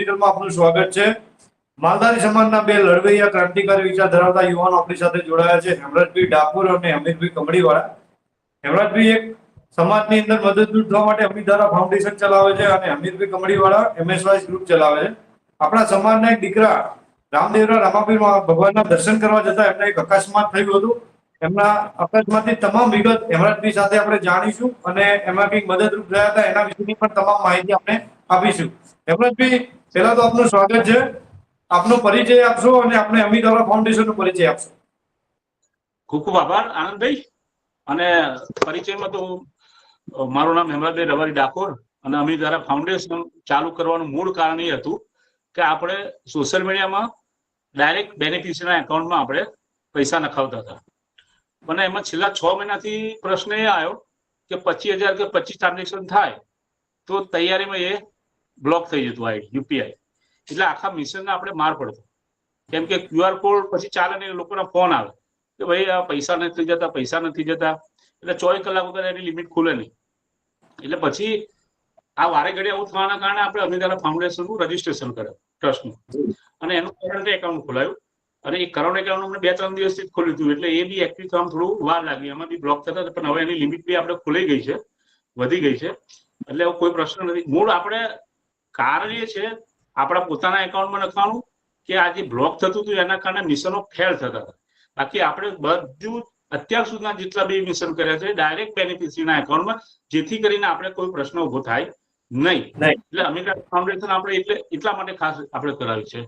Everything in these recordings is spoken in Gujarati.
ડિજિટલમાં આપનું સ્વાગત છે. માલધારી સમાજના બે લડવૈયા ક્રાંતિકારી વિચાર ધરાવતા યુવાનો આપણી સાથે જોડાયા છે. હેમરાજભાઈ ડાકોર અને અમિતભાઈ કમડીવાળા હેમરાજભાઈ, એક સમાજની અંદર મદદરૂપ થવા માટે અમિતારા ફાઉન્ડેશન ચલાવે છે અને અમિતભાઈ કમડીવાળા એમએસવાય ગ્રુપ ચલાવે છે. આપણા સમાજના એક દીકરા રામદેવરા રામાપીર ભગવાનના દર્શન કરવા જતા એમને એક અકસ્માત થયું હતું. એમના અકસ્માતની તમામ વિગત હેમરાજભાઈ સાથે આપણે જાણીશું અને એમાં કંઈક મદદરૂપ થયા હતા એના વિશેની પણ તમામ માહિતી આપણે આપીશું. હેમરાજભાઈ પહેલા તો આપનું સ્વાગત છે. આપનો પરિચય આપશો અને આપણે અમિતારા ફાઉન્ડેશનનો પરિચય આપશો. ખૂબ ખૂબ આભાર, આનંદભાઈ. અને પરિચયમાં તો મારું નામ હેમરાજભાઈ રવારી ડાકોર અને અમીધારા ફાઉન્ડેશન ચાલુ કરવાનું મૂળ કારણ એ હતું કે આપણે સોશિયલ મીડિયામાં ડાયરેક્ટ બેનિફિશિયરીના એકાઉન્ટમાં આપણે પૈસા નખાવતા હતા. અને એમાં છેલ્લા છ મહિનાથી પ્રશ્ન એ આવ્યો કે પચીસ હજાર કે પચીસ ટ્રાન્ઝેક્શન થાય તો તૈયારીમાં એ બ્લોક થઈ જતું આ યુપીઆઈ એટલે આખા મિશનને આપણે માર પડતો કેમ કે ક્યુઆર કોડ પછી ચાલે ને લોકોના ફોન આવે. કે ભાઈ, આ પૈસા નથી જતા, પૈસા નથી જતા. એટલે ચોવીસ કલાક વગર એની લિમિટ ખુલે નહીં. એટલે પછી આ વારે ઘડી આવું થવાના કારણે આપણે અમિતાલા ફાઉન્ડેશનનું રજીસ્ટ્રેશન કર્યું ટ્રસ્ટનું અને એનું કરંટ એકાઉન્ટ ખોલાયું. અને એ કરંટ એકાઉન્ટ અમને બે, ત્રણ દિવસથી જ ખોલ્યું હતું. એટલે એ બી એક્ટિવ થવામાં થોડું વાર લાગી એમાં બી બ્લોક થતા પણ હવે એની લિમિટ બી આપણે ખુલી ગઈ છે, વધી ગઈ છે. એટલે એવો કોઈ પ્રશ્ન નથી. મૂળ આપણે કારણ એ છે આપણા પોતાના એકાઉન્ટમાં લખવાનું કે આ જે બ્લોક થતું હતું એના કારણે મિશનો ફેલ થતા હતા. બાકી આપણે બધું અત્યાર સુધીના જેટલા બી મિશન કર્યા છે ડાયરેક્ટ બેનિફિશરીના એકાઉન્ટમાં જેથી કરીને આપણે કોઈ પ્રશ્ન ઊભો થાય નહીં. એટલે અમેરિકા ફાઉન્ડેશન આપણે એટલે એટલા માટે ખાસ આપણે કરાવી છે.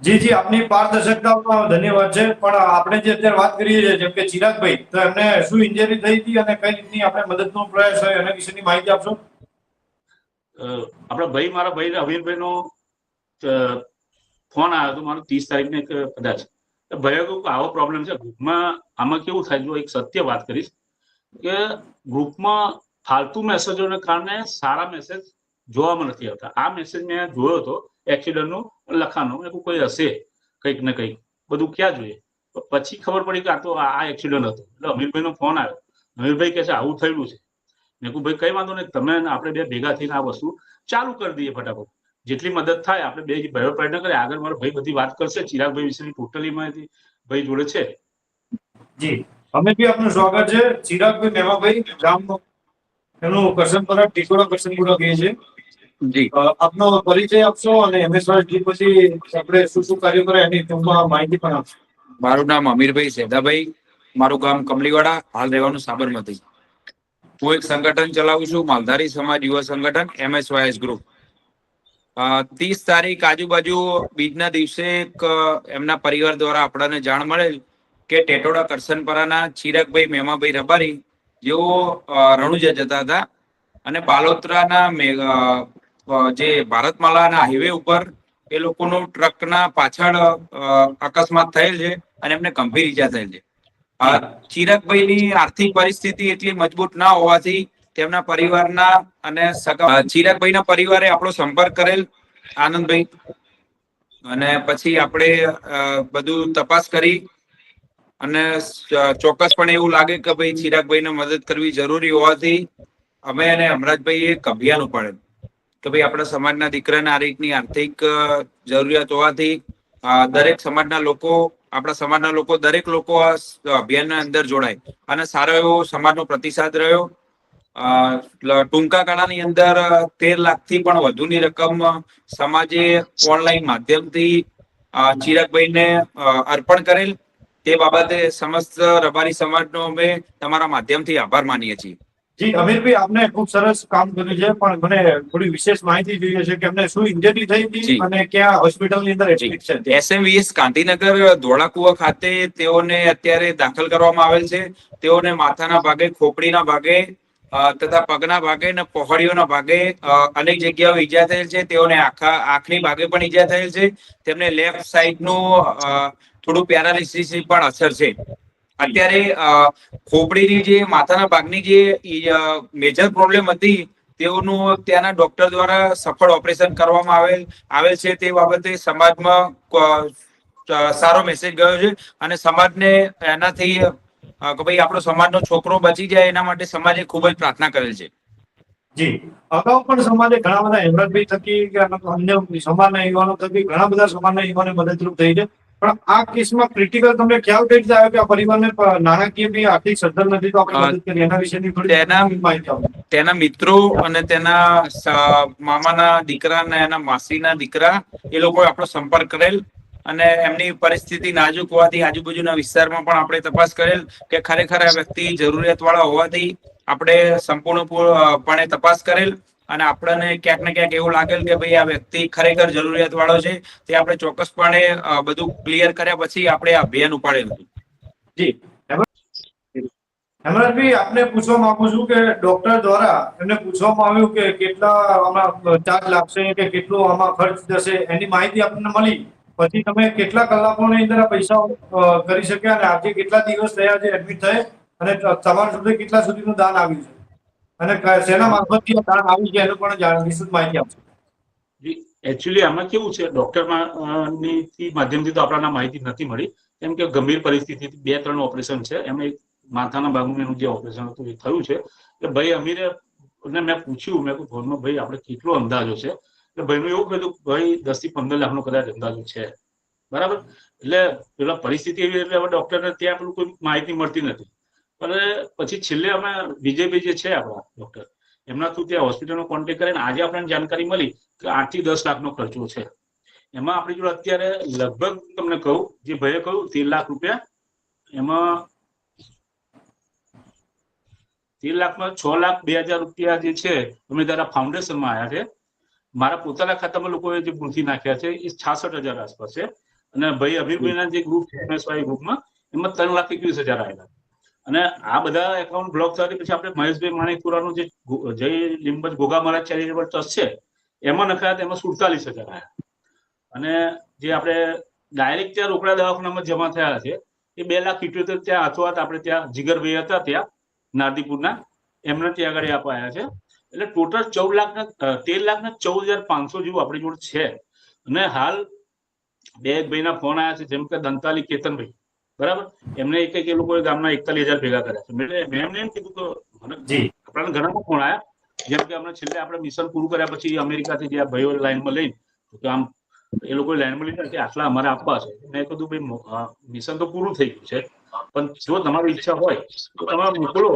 જી જી આપની પારદર્શકતા ધન્યવાદ છે. પણ આપણે જે અત્યારે વાત કરીએ છીએ જેમ કે ચિરાગભાઈ તો એમને શું ઇન્જરી થઈ હતી અને કઈ રીતની આપણે મદદનો પ્રયાસ હોય એના વિશેની માહિતી આપશો? આપણા ભાઈ, મારા ભાઈ અમીરભાઈનો ફોન આવ્યો હતો મારો ત્રીસ તારીખને કદાચ. ભાઈ કહ્યું આવો પ્રોબ્લેમ છે. ગ્રુપમાં આમાં કેવું થાય? જો એક સત્ય વાત કરીશ કે ગ્રુપમાં ફાલતુ મેસેજોને કારણે સારા મેસેજ જોવામાં નથી આવતા. આ મેસેજ મેં જોયો હતો એક્સિડન્ટનું લખાણનું. કીધું કોઈ હશે? કંઈક ને કંઈક. બધું ક્યાં જોઈએ? પછી ખબર પડી કે આ તો આ એક્સિડન્ટ હતો. એટલે અમીરભાઈનો ફોન આવ્યો. અમીરભાઈ કહે છે, આવું થયેલું છે. મેં કહું ભાઈ કઈ વાંધો નહીં તમે આપણે બે ભેગા થઈને આ વસ્તુ ચાલુ કરી દઈએ ફટાફટ. જેટલી મદદ થાય આપણે બે ભેગો પ્રયત્ન કરીએ. આગળ મારો ભાઈ બધી વાત કરશે. ચિરાગભાઈ વિશેની ટોટલી માહિતી ભાઈ જોડે છે. જી. અમે બી આપનું સ્વાગત છે. ચિરાગભાઈ મેવાભાઈ ગામનો એનું કરશનપુરા ટીકોડા કરશનપુરા કહે છે. જી. આપનો પરિચય આપશો અને એમએસવાય જી પછી આપણે શું શું કાર્ય કરે એની ટૂંકમાં માહિતી પણ આપશો. મારું નામ અમીરભાઈ સેદાભાઈ. મારું ગામ કમલીવાડા હાલ રહેવાનું સાબરમતી. હું એક સંગઠન ચલાવું છું માલધારી સમાજ યુવા સંગઠન એમએસવાયએસ ગ્રુપ ત્રીસ તારીખ આજુબાજુ બીજના દિવસે એક એમના પરિવાર દ્વારા આપણને જાણ મળેલ કે ટેટોડા કરસનપરાના ચિરાગભાઈ મેમાભાઈ રબારી જેઓ રણુજા જતા હતા અને અ, જે ભારતમાલાના હાઈવે ઉપર એ લોકોનું ટ્રકના પાછળ અકસ્માત થયેલ છે અને એમને ગંભીર ઈજા થયેલ છે. ચિરાગભાઈની આર્થિક પરિસ્થિતિ એટલી મજબૂત ના હોવાથી તેમના પરિવારના અને ચિરાગભાઈના પરિવારે આપણો સંપર્ક કરેલ, આનંદભાઈ. અને પછી આપણે બધું તપાસ કરી અને ચોક્કસપણે એવું લાગે કે ભાઈ ચિરાગભાઈને મદદ કરવી જરૂરી હોવાથી અમે અને હમરાજભાઈએ એક અભિયાન ઉપાડેલ કે ભાઈ આપણા સમાજના દીકરાને આ રીતની આર્થિક જરૂરિયાત હોવાથી દરેક સમાજના લોકો આપણા સમાજના લોકો, દરેક લોકો આ અભિયાનના અંદર જોડાય. અને સારો એવો સમાજનો પ્રતિસાદ રહ્યો. ટૂંકા ગાળાની અંદર તેર તેર લાખથી પણ વધુની રકમ સમાજે ઓનલાઈન માધ્યમથી ચિરાગભાઈને અર્પણ કરેલ. તે બાબતે સમસ્ત રબારી સમાજનો અમે તમારા માધ્યમથી આભાર માનીએ છીએ. જી અમીરભાઈ આપને ખૂબ સરસ કામ કર્યું છે પણ મને થોડી વિશેષ માહિતી જોઈએ છે કે અમને શું ઇન્જરી થઈ હતી. અને ક્યાં હોસ્પિટલની અંદર એડમિટ છે? એસએમવીએસ ગાંધીનગર ધોળાકુવા ખાતે તેઓને અત્યારે દાખલ કરવામાં આવેલ છે. તેઓને માથાના ભાગે ખોપડીના ભાગે તથા પગના ભાગે અને પહોળીઓના ભાગે અનેક જગ્યાઓ ઈજા થયેલ છે. તેઓને આખા આંખની ભાગે પણ ઈજા થયેલ છે. તેમને લેફ્ટ સાઈડનું થોડું પેરાલિસિસ પણ અસર છે. અત્યારે ખોપડીની જે, માથાના ભાગની જે મેજર પ્રોબ્લેમ હતી, તેઓનું ત્યાંના ડોક્ટર દ્વારા સફળ ઓપરેશન કરવામાં આવેલ આવેલ છે તે બાબતે સમાજમાં સારો મેસેજ ગયો છે અને સમાજને એનાથી કે ભાઈ આપણો સમાજનો છોકરો બચી જાય એના માટે સમાજે ખૂબ જ પ્રાર્થના કરેલ છે. જી. અગાઉ પણ સમાજે ઘણા બધા હેમરાજભાઈ થકી કે અન્ય સમાજના યુવાનો થકી ઘણા બધા સમાજના યુવાને મદદરૂપ થઈ છે. પણ આ કેસમાં ક્રિટિકલ તમને ખ્યાલ કઈ રીતે આવ્યો કે આ પરિવારને નાણાકીય બી આર્થિક સદ્ધર નથી તો આપણે મદદ કરીએ એના વિશેની થોડી તેના- માહિતી તેના મિત્રો અને તેના મામાના દીકરા અને એના માસીના દીકરા એ લોકોએ આપણો સંપર્ક કરેલ અને એમની પરિસ્થિતિ નાજુક હોવાથી આજુબાજુના વિસ્તારમાં પણ આપણે તપાસ કરેલ કે ખરેખર આ વ્યક્તિ જરૂરિયાત વાળા હોવાથી આપણે સંપૂર્ણપણે તપાસ કરેલ અને આપણને ક્યાંક ને ક્યાંક એવું લાગેલ કે ભાઈ આ વ્યક્તિ ખરેખર જરૂરિયાત વાળો છે, તે આપણે ચોક્કસપણે બધું ક્લિયર કર્યા પછી આપણે આ અભિયાન ઉપાડેલું જી. હેમરાજભાઈ, આપને પૂછવા માંગુ છું કે ડોક્ટર દ્વારા એમને પૂછવામાં આવ્યું કે કેટલા આમાં ચાર્જ લાગશે કે કેટલો આમાં ખર્ચ જશે એની માહિતી આપણને મળી. પછી તમે કેટલા કલાકોની અંદર પૈસા કરી શક્યા અને આજે કેટલા દિવસ થયા છે એડમિટ થયે? અને સવાર સુધી કેટલા સુધીનું દાન આવ્યું છે? અને શેના મારફતથી દાન આવી છે એનું પણ વિસ્તૃત માહિતી આપશો. એકચ્યુઅલી આમાં કેવું છે ડોક્ટરની માધ્યમથી તો આપણને માહિતી નથી મળી. કેમ કે ગંભીર પરિસ્થિતિ બે, ત્રણ ઓપરેશન છે. એમાં એક માથાના ભાગનું જે ઓપરેશન હતું એ થયું છે. એટલે ભાઈ અમીરે ને મેં પૂછ્યું, મેં ફોનમાં ભાઈ, આપણે કેટલો અંદાજો છે? એટલે ભાઈનું એવું કીધું, ભાઈ દસથી પંદર લાખનો કદાચ અંદાજો છે. બરાબર? એટલે પેલા પરિસ્થિતિ એવી એટલે હવે ડોક્ટરને ત્યાં પેલું કોઈ માહિતી મળતી નથી. અને પછી છેલ્લે અમે વિજયભાઈ જે છે આપણા ડોક્ટર એમના થ્રુ ત્યાં હોસ્પિટલનો કોન્ટેક્ટ કરીને આજે આપણને જાણકારી મળી કે આઠથી દસ લાખનો ખર્ચો છે. એમાં આપણી જોડે અત્યારે લગભગ તમને કહું, જે ભાઈએ કહ્યું, તેર લાખ રૂપિયા, એમાં તેર લાખમાં છ લાખ બે હજાર રૂપિયા જે છે, અમે તારા ફાઉન્ડેશનમાં આવ્યા છે. મારા પોતાના ખાતામાં લોકોએ જે ગુંથી નાખ્યા છે, એ છાસઠ હજાર આસપાસ છે. અને ભાઈ અભિભાઈના જે ગ્રુપ છે, એમએસવાય ગ્રુપમાં એમાં ત્રણ લાખ એકવીસ હજાર આવેલા અને આ બધા એકાઉન્ટ બ્લોક થવાથી પછી આપણે મહેશભાઈ માણેકપુરાનું જે જય લીંબજ ગોગા મહારાજ ચેરિટેબલ ટ્રસ્ટ છે, એમાં નખાયા તેમાં સુડતાલીસ હજાર આવ્યા અને જે આપણે ડાયરેક્ટ ત્યાં રોકડા દવાખાનામાં જમા થયા છે, એ બે લાખ ઇઠ્યોતેર ત્યાં અથવાત આપણે ત્યાં જીગરભાઈ હતા ત્યાં, નાદીપુરના, એમને ત્યાં આગળ અપાયા છે. એટલે ટોટલ ચૌદ લાખના તેર લાખના ચૌદ હજાર પાંચસો જેવું આપણી જોડે છે. અને હાલ બે એક ભાઈના ફોન આવ્યા છે, જેમ કે દંતાલી કેતનભાઈ. બરાબર? એમને એક એક એ લોકોએ ગામના એકતાલીસ હજાર ભેગા કર્યા છે. મેં એમને એમ કીધું કે મને જી. આપણને ઘણા ફોન આવ્યા જેમ કે અમને છેલ્લે આપણે મિશન પૂરું કર્યા પછી અમેરિકાથી જે આ ભાઈઓ લાઈનમાં લઈને તો આમ એ લોકો લાઈનમાં લઈને કે આટલા અમારે આપવા છે. મેં કીધું ભાઈ મિશન તો પૂરું થઈ ગયું છે પણ જો તમારી ઈચ્છા હોય તો તમે મોકલો.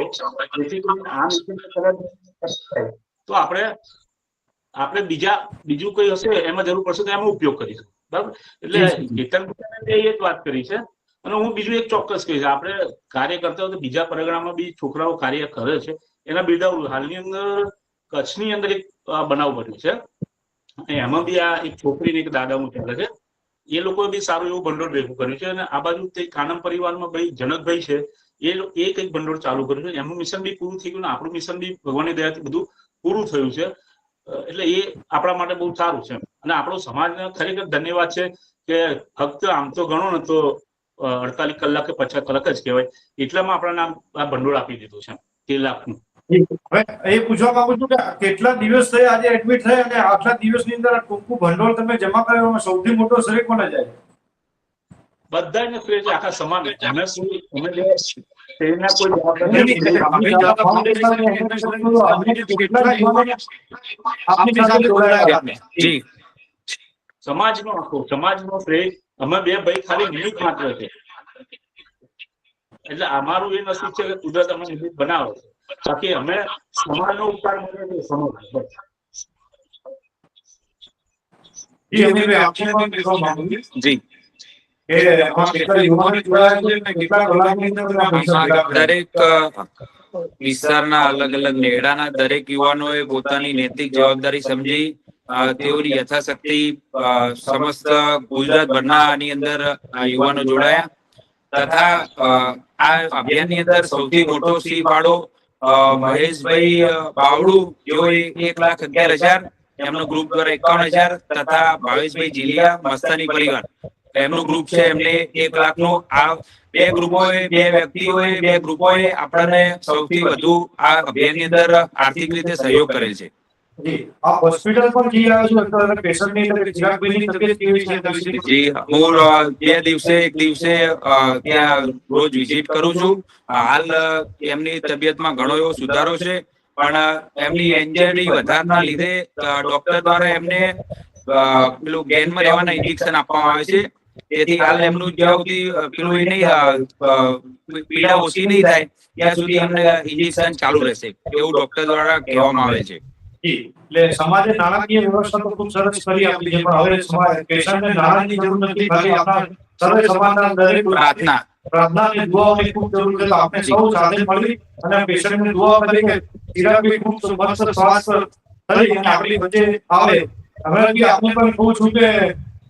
જેથી આ મિશન તો આપણે આપણે બીજા બીજું કઈ હશે એમાં જરૂર પડશે તો એમાં ઉપયોગ કરીશું. બરાબર? એટલે કેતન એ જ વાત કરી છે. અને હું બીજું એક ચોક્કસ કહીશ. આપણે કાર્ય કરતા હોય તો બીજા પરગણામાં બી છોકરાઓ કાર્ય કરે છે. એના બિરદાવું. હાલની અંદર કચ્છની અંદર એક બનાવ બન્યો છે. એમાં બી આ એક છોકરીને એક દાદાનું ચાલે છે. એ લોકોએ બી સારું એવું ભંડોળ ભેગું કર્યું છે. અને આ બાજુ તે કાનમ પરિવારમાં ભાઈ જનકભાઈ છે. એ એ કંઈક ભંડોળ ચાલુ કર્યું છે. એમનું મિશન બી પૂરું થઈ ગયું ને આપણું મિશન બી ભગવાનની દયાથી બધું પૂરું થયું છે. એટલે એ આપણા માટે બહુ સારું છે. અને આપણો સમાજને ખરેખર ધન્યવાદ છે કે ફક્ત આમ તો ગણો ને તો અડતાલીસ કલાક કે પચાસ કલાક જ કહેવાય. એટલામાં આપણને આ ભંડોળ આપી દીધું છે. તેર લાખનું હવે એ પૂછવા માંગુ છું કે કેટલા દિવસ થયા આજે એડમિટ થયા અને આટલા દિવસની અંદર આ ટૂંકું ભંડોળ તમે જમા કર્યો એમાં સૌથી મોટો શ્રેય કોને જાય? બધાને શ્રેય છે આખા સમાજ અમે શું કોઈ જવાબદારી. આપણી આપણી સમાજનો આખો સમાજનો શ્રેય અમે બે ભાઈ ખાલી નિમિત્ત માત્ર છે. એટલે અમારું એ નસીબ છે કે કુદરત અમે નિમિત્ત બનાવે છે. બાકી અમે સમાજનો ઉપકાર મળે છે સમાજ જી? દરેક વિસ્તારના અલગ અલગ નેડાના દરેક યુવાનોએ પોતાની નૈતિક જવાબદારી સમજી તેઓની યથાશક્તિ સમસ્ત ગુજરાતભરના આની અંદર યુવાનો જોડાયા. તથા આ આ અભિયાનની અંદર સૌથી મોટો સિંહ ફાળો મહેશભાઈ બાવડુ જેઓ એક લાખ અગિયાર હજાર, એમનો ગ્રુપ દ્વારા એકાવન હજાર, તથા ભાવેશભાઈ જીલિયા, મસ્તાની પરિવાર. એમનું ગ્રુપ છે, એમને એક લાખનું આ બે ગ્રુપોએ, બે વ્યક્તિઓએ, બે ગ્રુપોએ આપણને સૌથી વધુ આ અભિયાનની અંદર આર્થિક રીતે સહયોગ કરેલ છે. જી, હું બે દિવસે એક દિવસે ત્યાં રોજ વિઝિટ કરું છું. હાલ એમની તબિયતમાં ઘણો એવો સુધારો છે પણ એમની એન્ઝાયટી વધારના લીધે ડોક્ટર દ્વારા એમને પેલું ગેનમાં રહેવાના ઇન્જેક્શન આપવામાં આવે છે. તેથી હાલ એમનું જ્યાં સુધી પેલું એ નહીં પીડા ઓછી નહીં થાય ત્યાં સુધી એમને ઇન્જેક્શન ચાલુ રહેશે એવું ડોક્ટર દ્વારા કહેવામાં આવે છે. એટલે સમાજે નાણાકીય વ્યવસ્થા તો ખૂબ સરસ કરી આપી છે પણ હવે સમાજ પેશન્ટને નાણાંની જરૂર નથી ખાલી આપણા સર્વે સમાજના દરેક પ્રાર્થના. પ્રાર્થનાની દુઆઓની ખૂબ જરૂર છે તો આપણે સૌ સાથે મળી અને પેશન્ટની દુઆ કરી કે ચિરાગભાઈ ખૂબ મસ્ત સ્વાસ્થ્ય કરી અને આપણી વચ્ચે આવે. હવે બી આપણે પણ કહું છું કે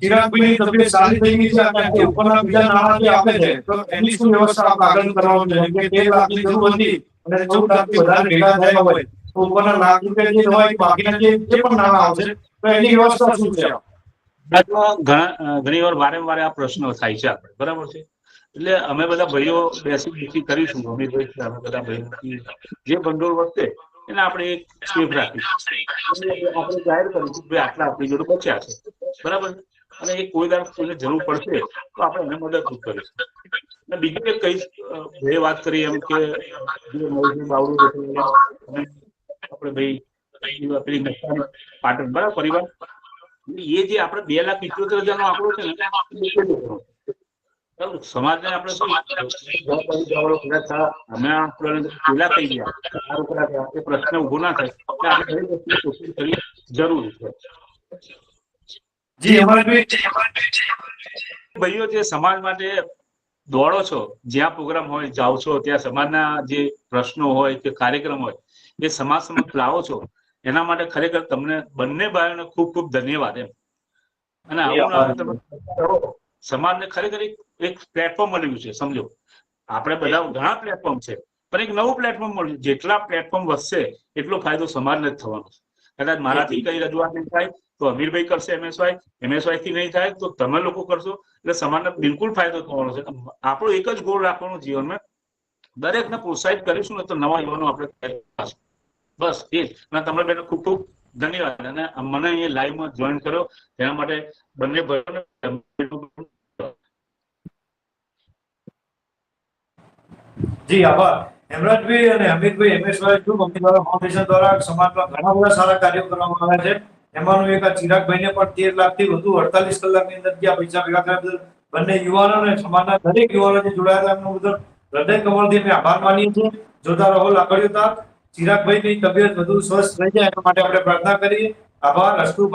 ચિરાગભાઈની તબિયત સારી થઈ ગઈ છે અને ઉપરના બીજા નાણાં જે આપે છે તો એની શું વ્યવસ્થા આપણે આગળ કરવાનું છે? કે તેર લાખની જરૂર હતી અને ચૌદ લાખથી વધારે ભેગા થયા હોય. જે જે જે ઘણા વાર વારંવાર આ પ્રશ્નો થાય છે આપણે, બરાબર છે? એટલે અમે બધા ભાઈઓ બેસી બેસી કરીશું અમિતભાઈ છે, અમે બધા ભાઈઓ જે ભંડોળ વધશે, એને આપણે એક સ્ટેપ રાખીશું. આપણે જાહેર કરીશું કે આટલા આપણી જોડે બચ્યા છે, બરાબર? અને એ કોઈ દર કોઈને જરૂર પડશે, તો આપણે એને મદદરૂપ કરીશું. અને બીજું એક કઈ ભાઈ વાત કરી એમ કે, જે મોરબી બાવડું અને આપણે ભાઈ પેલી નશાની પાટણ બરાબર પરિવાર એ જે આપણે બે લાખ ઇઠ્યોતેર હજાર નો આંકડો છે ને. બરાબર? સમાજને આપણે થયા. અમે આ આંકડાને પેલા થઈ ગયા સારું પેલા થયા. એ પ્રશ્ન ઊભો ના થાય આપણે દરેક વસ્તુની કોશિશ કરવી જરૂરી છે જી ભાઈઓ જે સમાજ માટે દોડો છો, જ્યાં પ્રોગ્રામ હોય, જાઓ છો, ત્યાં સમાજના જે પ્રશ્નો હોય કે કાર્યક્રમ હોય, એ સમાજ સમક્ષ લાવો છો, એના માટે ખરેખર તમને બંને ભાઈઓને ખૂબ ખૂબ ધન્યવાદ એમ. અને આવું સમાજને ખરેખર એક પ્લેટફોર્મ મળ્યું છે, સમજો. આપણે બધા ઘણા પ્લેટફોર્મ છે, પણ એક નવું પ્લેટફોર્મ મળ્યું જેટલા પ્લેટફોર્મ વધશે, એટલો ફાયદો સમાજને જ થવાનો છે. કદાચ મારાથી કઈ રજૂઆત નહીં થાય તો અમીરભાઈ કરશે એમએસવાય એમએસવાયથી નહીં થાય તો તમે લોકો કરશો. એટલે સમાજને બિલકુલ ફાયદો થવાનો છે. આપણો એક જ ગોળ રાખવાનો જીવનમાં દરેકને પ્રોત્સાહિત કરીશું ને તો નવા યુવાનો આપણે બસ એ જ. અને તમને બેન ખૂબ ખૂબ ધન્યવાદ. અને મને એ લાઈવમાં જોઈન કર્યો તેના માટે બંને ભાઈઓને જી આભાર. હેમરાજભાઈ અને અમિતભાઈ એમએસવાય ટુ દ્વારા ફાઉન્ડેશન દ્વારા સમાજમાં ઘણા બધા સારા કાર્યો કરવામાં આવ્યા છે. એમાંનું એક આ ચિરાગભાઈને પણ તેર લાખથી વધુ અડતાલીસ કલાકની અંદર જે પૈસા ભેગા કર્યા બંને યુવાનો અને સમાજના દરેક યુવાનો જે જોડાયેલા એમનો બદલ હૃદય કમળથી અમે આભાર માનીએ છીએ. જોતા રહો તાર ચિરાગભાઈની તબિયત વધુ સ્વસ્થ રહી જાય, એના માટે આપણે પ્રાર્થના કરીએ. આભાર, અસ્તુ